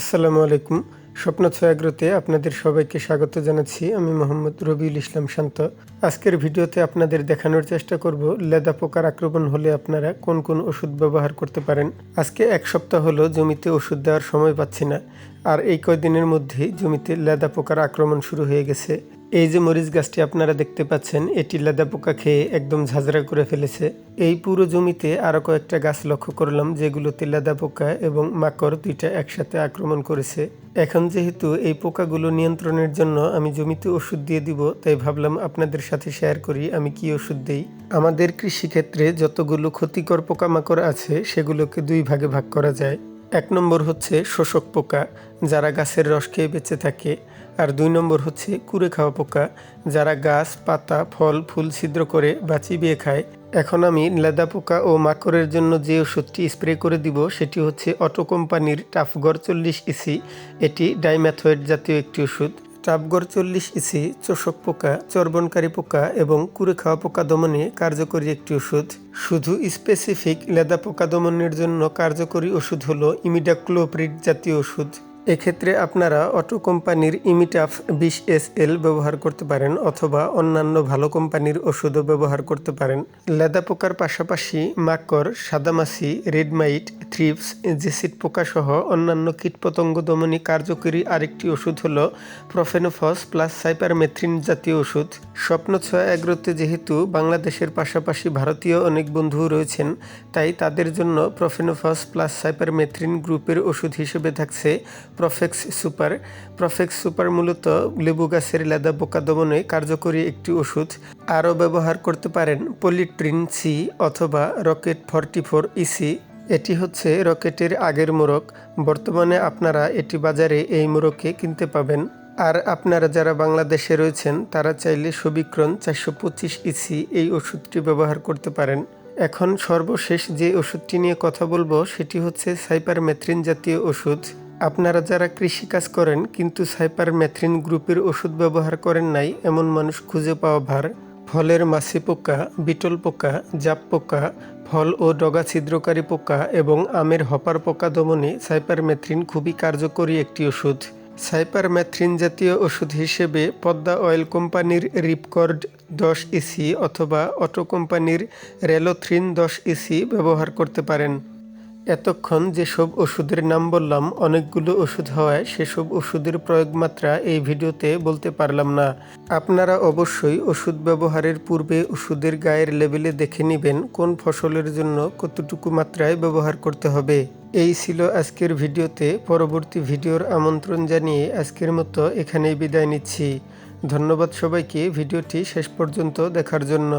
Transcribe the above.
আসসালামু আলাইকুম। স্বপ্ন ছয়াগ্রতে আপনাদের সবাইকে স্বাগত জানাচ্ছি। আমি মোহাম্মদ রবিউল ইসলাম শান্ত। আজকের ভিডিওতে আপনাদের দেখানোর চেষ্টা করব, লেদা পোকার আক্রমণ হলে আপনারা কোন কোন ওষুধ ব্যবহার করতে পারেন। আজকে এক সপ্তাহ হলো জমিতে ওষুধ দেওয়ার সময় পাচ্ছি না। আর এই কয়দিনের মধ্যেই জমিতে লেদা পোকার আক্রমণ শুরু হয়ে গেছে। এই যে মরিচ গাছটি আপনারা দেখতে পাচ্ছেন, এটি লেদা পোকা খেয়ে একদম ঝাঁঝরা করে ফেলেছে। এই পুরো জমিতে আরও কয়েকটা গাছ লক্ষ্য করলাম, যেগুলোতে লেদা পোকা এবং মাকড় দুইটা একসাথে আক্রমণ করেছে। এখন যেহেতু এই পোকাগুলো নিয়ন্ত্রণের জন্য আমি জমিতে ওষুধ দিয়ে দিব, তাই ভাবলাম আপনাদের সাথে শেয়ার করি আমি কি ওষুধ দিই। আমাদের কৃষিক্ষেত্রে যতগুলো ক্ষতিকর পোকামাকড় আছে, সেগুলোকে দুই ভাগে ভাগ করা যায়। এক নম্বর হচ্ছে শোষক পোকা, যারা গাছের রস খেয়ে বেঁচে থাকে। আর দুই নম্বর হচ্ছে কুড়ে খাওয়া পোকা, যারা গাছ, পাতা, ফল, ফুল ছিদ্র করে বা চিবিয়ে খায়। এখন আমি লেদা পোকা ও মাকড়ের জন্য যে ওষুধটি স্প্রে করে দিব, সেটি হচ্ছে অটো কোম্পানির টাফগড় চল্লিশ ইসি। এটি ডাইম্যাথয়েড জাতীয় একটি ওষুধ। টাপগড় চল্লিশ ইসি, চোষক পোকা চর্বনকারী পোকা এবং কুড়ে খাওয়া পোকা দমনে কার্যকরী একটি ওষুধ। শুধু স্পেসিফিক লেদা পোকা দমনের জন্য কার্যকরী ওষুধ হল ইমিডাক্লোপ্রিড জাতীয় ওষুধ। এক্ষেত্রে আপনারা অটো কোম্পানির ইমিটাফ বিশ এস এল ব্যবহার করতে পারেন অথবা অন্যান্য ভালো কোম্পানির ওষুধও ব্যবহার করতে পারেন। লেদা পোকার পাশাপাশি মাকড় সাদামাছি, রেডমাইট, থ্রিপস, জেসিড পোকা সহ অন্যান্য কীটপতঙ্গ দমনী কার্যকরী আরেকটি ওষুধ হলো প্রফেনোফস প্লাস সাইপারমেথ্রিন জাতীয় ওষুধ। স্বপ্ন ছয় এগ্রোতে যেহেতু বাংলাদেশের পাশাপাশি ভারতীয় অনেক বন্ধু রয়েছেন, তাই তাদের জন্য প্রফেনোফস প্লাস সাইপারমেথ্রিন গ্রুপের ওষুধ হিসেবে থাকছে প্রফেক্স সুপার প্রফেক্স সুপার মূলত লেবু গাছের লেদা পোকা দমনে কার্যকরী একটি ওষুধ। আরও ব্যবহার করতে পারেন পলিট্রিন সি অথবা রকেট ফর্টি ফোর ইসি এটি হচ্ছে রকেটের আগের মোড়ক বর্তমানে আপনারা এটি বাজারে এই মোড়কে কিনতে পাবেন। আর আপনারা যারা বাংলাদেশে রয়েছেন, তারা চাইলে সবিক্রণ চারশো পঁচিশ ইসি এই ওষুধটি ব্যবহার করতে পারেন। এখন সর্বশেষ যে ওষুধটি নিয়ে কথা বলব, সেটি হচ্ছে সাইপারমেথ্রিন জাতীয় ওষুধ। আপনারা যারা কৃষিকাজ করেন, কিন্তু সাইপারমেথ্রিন গ্রুপের ওষুধ ব্যবহার করেন নাই, এমন মানুষ খুঁজে পাওয়া ভার। ফলের মাছি পোকা, বিটল পোকা, জাপ পোকা, ফল ও ডগা ছিদ্রকারী পোকা এবং আমের হপার পোকা দমনে সাইপারমেথ্রিন খুবই কার্যকরী একটি ওষুধ। সাইপারমেথ্রিন জাতীয় ওষুধ হিসেবে পদ্মা অয়েল কোম্পানির রিপকর্ড দশ ইসি অথবা অটো কোম্পানির রেলোথ্রিন দশ ইসি ব্যবহার করতে পারেন। এতক্ষণ যেসব ওষুধের নাম বললাম, অনেকগুলো ওষুধ হওয়ায় সেসব ওষুধের প্রয়োগ মাত্রা এই ভিডিওতে বলতে পারলাম না। আপনারা অবশ্যই ওষুধ ব্যবহারের পূর্বে ওষুধের গায়ের লেবেলে দেখে নেবেন কোন ফসলের জন্য কতটুকু মাত্রায় ব্যবহার করতে হবে। এই ছিল আজকের ভিডিওতে। পরবর্তী ভিডিওর আমন্ত্রণ জানিয়ে আজকের মতো এখানেই বিদায় নিচ্ছি। ধন্যবাদ সবাইকে। ভিডিওটি শেষ পর্যন্ত দেখার জন্য।